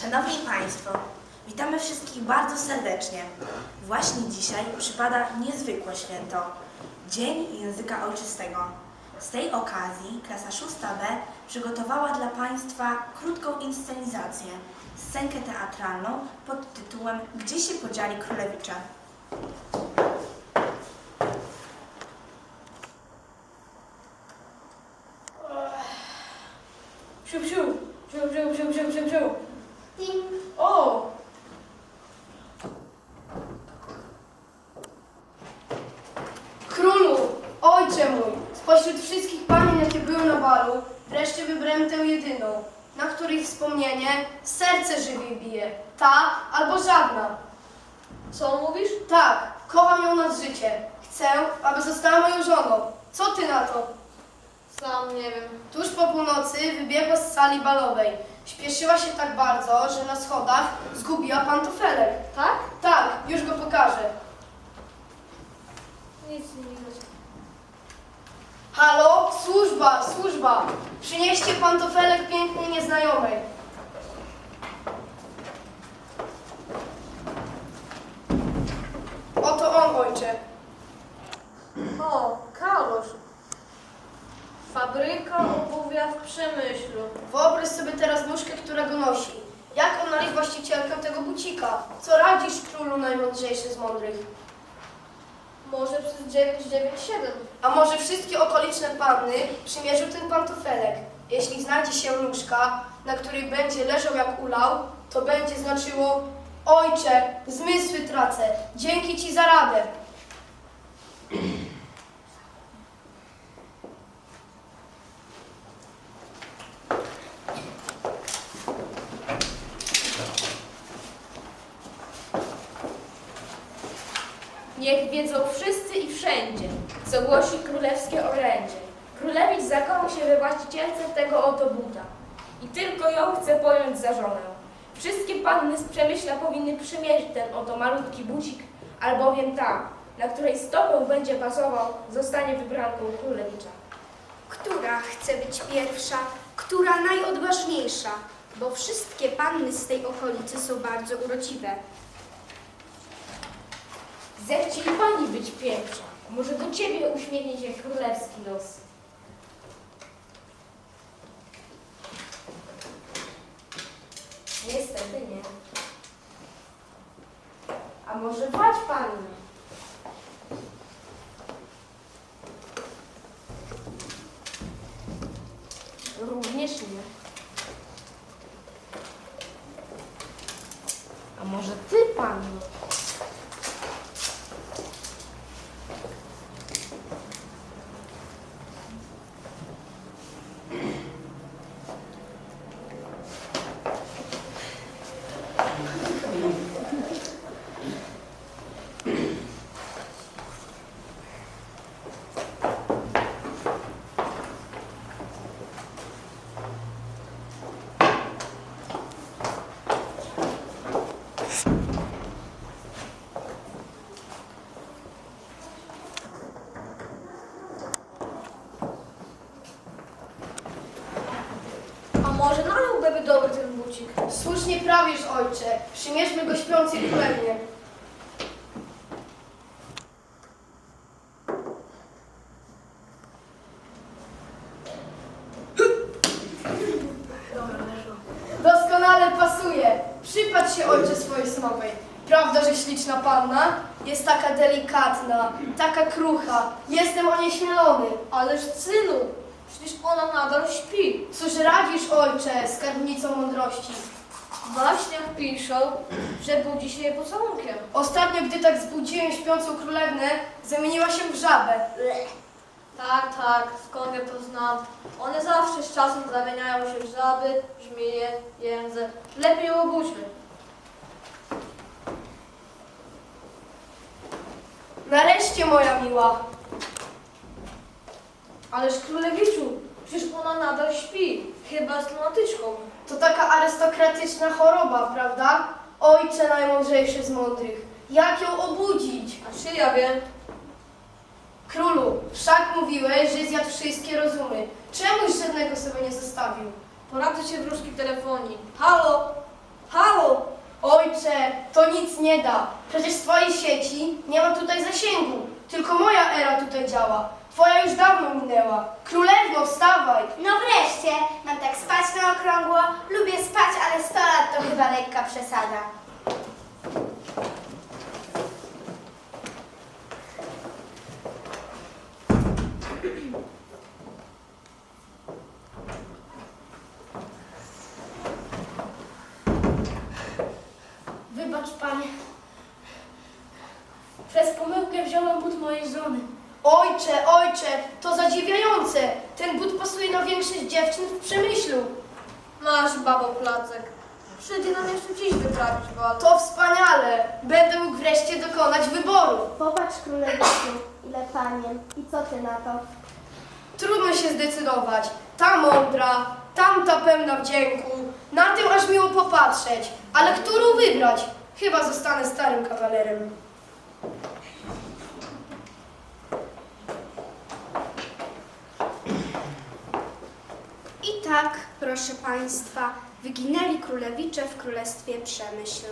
Szanowni Państwo, witamy wszystkich bardzo serdecznie. Właśnie dzisiaj przypada niezwykłe święto Dzień Języka Ojczystego. Z tej okazji klasa 6B przygotowała dla Państwa krótką inscenizację, scenkę teatralną pod tytułem Gdzie się podzieli królewicze? Tę jedyną, na której wspomnienie serce żywiej bije. Ta albo żadna. Co mówisz? Tak, kocham ją nad życie. Chcę, aby została moją żoną. Co ty na to? Sam nie wiem. Tuż po północy wybiegła z sali balowej. Śpieszyła się tak bardzo, że na schodach zgubiła pantofelek. Tak? Tak, już go pokażę. Nic nie widać. Halo, służba, służba! Przynieście pantofelek pięknej nieznajomej. Oto on, ojcze. O, kalosz. Fabryka obuwia w Przemyślu. Wyobraź sobie teraz nóżkę, która go nosi. Jak odnaleźć właścicielkę tego bucika? Co radzisz królu najmądrzejszy z mądrych? Może przez 997. A może wszystkie okoliczne panny przymierzą ten pantofelek? Jeśli znajdzie się nóżka, na której będzie leżał jak ulał, to będzie znaczyło Ojcze, zmysły tracę, dzięki Ci za radę. Niech wiedzą wszyscy i wszędzie, co głosi królewskie orędzie. Królewicz zakochał się we właścicielce tego oto buta i tylko ją chce pojąć za żonę. Wszystkie panny z Przemyśla powinny przymierzyć ten oto malutki bucik, albowiem ta, na której stopą będzie pasował, zostanie wybranką królewicza. Która chce być pierwsza, która najodważniejsza, bo wszystkie panny z tej okolicy są bardzo urodziwe. Zechciej pani być pierwsza, może do ciebie uśmiechnie się królewski los. Niestety nie. A może wać panny? Również nie. A może ty, panno? A może nalałby dobry ten bucik? Słusznie prawisz, ojcze, przymierzmy go śpiącej królewnie. Doskonale pasuje. Przypatrz się, ojcze, swojej synowej. Prawda, że śliczna panna? Jest taka delikatna, taka krucha. Jestem onieśmielony. Ależ synu, przecież ona nadal śpi. Cóż radzisz, ojcze, skarbnicą mądrości? Właśnie piszą, że budzi się je pocałunkiem. Ostatnio, gdy tak zbudziłem śpiącą królewnę, zamieniła się w żabę. Tak, tak, skąd ja to znam? One zawsze z czasem zamieniają się w żaby, żmije, jędze. Lepiej ją obudźmy. Nareszcie, moja miła. Ależ królewiczu, przecież ona nadal śpi. Chyba z lunatyczką. To taka arystokratyczna choroba, prawda? Ojcze najmądrzejszy z mądrych. Jak ją obudzić? A czy ja wiem? Królu, wszak mówiłeś, że zjadł wszystkie rozumy. Czemuś żadnego sobie nie zostawił? Poradzę się wróżki telefonii. Halo? Halo! Ojcze, to nic nie da. Przecież twojej sieci nie ma tutaj zasięgu. Tylko moja era tutaj działa. Twoja już dawno minęła. Królewno, wstawaj! No wreszcie, mam tak spać na okrągło. Lubię spać, ale 100 lat to chyba lekka przesada. Przez pomyłkę wziąłem but mojej żony. Ojcze, ojcze, to zadziwiające. Ten but pasuje na większość dziewczyn w przemyślu. Masz, babo placek. Przyjdzie nam jeszcze dziś wyprawić bal. To wspaniale. Będę mógł wreszcie dokonać wyboru. Popatrz królewiczu, ile panien. I co ty na to? Trudno się zdecydować. Ta mądra, tamta pełna wdzięku. Na tym aż miło popatrzeć. Ale którą wybrać? Chyba zostanę starym kawalerem. I tak, proszę Państwa, wyginęli królewicze w królestwie Przemyśl.